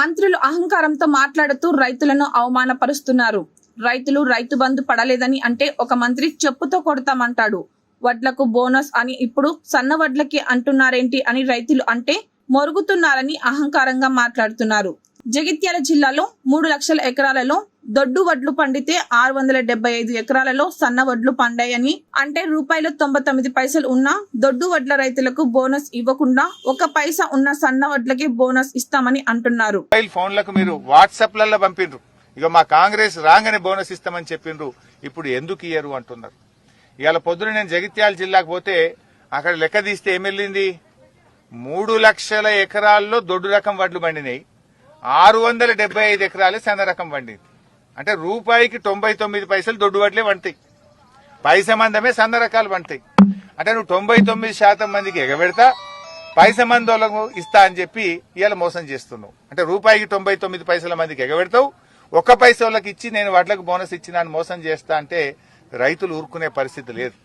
మంత్రులు అహంకారంతో మాట్లాడుతూ రైతులను అవమానపరుస్తున్నారు. రైతులు రైతు బంధు పడలేదని అంటే ఒక మంత్రి చెప్పుతో కొడతామంటాడు. వడ్లకు బోనస్ అని ఇప్పుడు సన్న వడ్లకి అంటున్నారేంటి అని రైతులు అంటే మొరుగుతున్నారని అహంకారంగా మాట్లాడుతున్నారు. జగిత్యాల జిల్లాలో మూడు లక్షల ఎకరాలలో దొడ్డు వడ్లు పండితే ఆరు వందల డెబ్బై ఐదు ఎకరాలలో సన్న వడ్లు పండాయని. అంటే రూపాయలు తొంభై తొమ్మిది పైసలు ఉన్న దొడ్డు వడ్ల రైతులకు బోనస్ ఇవ్వకుండా ఒక పైసా ఉన్న సన్న వడ్లకి బోనస్ ఇస్తామని అంటున్నారు. మొబైల్ ఫోన్లకు మీరు వాట్సాప్లలో పంపిండ్రు ఇక మా కాంగ్రెస్ రాగానే బోనస్ ఇస్తామని చెప్పిండ్రు. ఇప్పుడు ఎందుకు ఇయ్యరు అంటున్నారు. ఇవాళ పొద్దున నేను జగిత్యాల జిల్లాకు పోతే అక్కడ లెక్క తీస్తే ఏం వెళ్ళింది మూడు లక్షల ఎకరాల్లో దొడ్డు రకం వడ్లు పండినాయి. ఆరు వందల డెబ్బై ఐదు ఎకరాలు సన్న రకం పండింది. అంటే రూపాయికి తొంభై తొమ్మిది పైసలు దొడ్డు వంటాయి పైస మందమే సన్న రకాలు వంటాయి అంటే నువ్వు తొంభై తొమ్మిది శాతం మందికి ఎగబెడతా పైస మందోళ్ళకు ఇస్తా అని చెప్పి ఇవాళ మోసం చేస్తున్నావు. అంటే రూపాయికి తొంభై తొమ్మిది పైసల మందికి ఎగబెడతావు ఒక్క పైస వాళ్ళకి ఇచ్చి నేను వాటికి బోనస్ ఇచ్చినా మోసం చేస్తా అంటే రైతులు ఊరుకునే పరిస్థితి లేదు.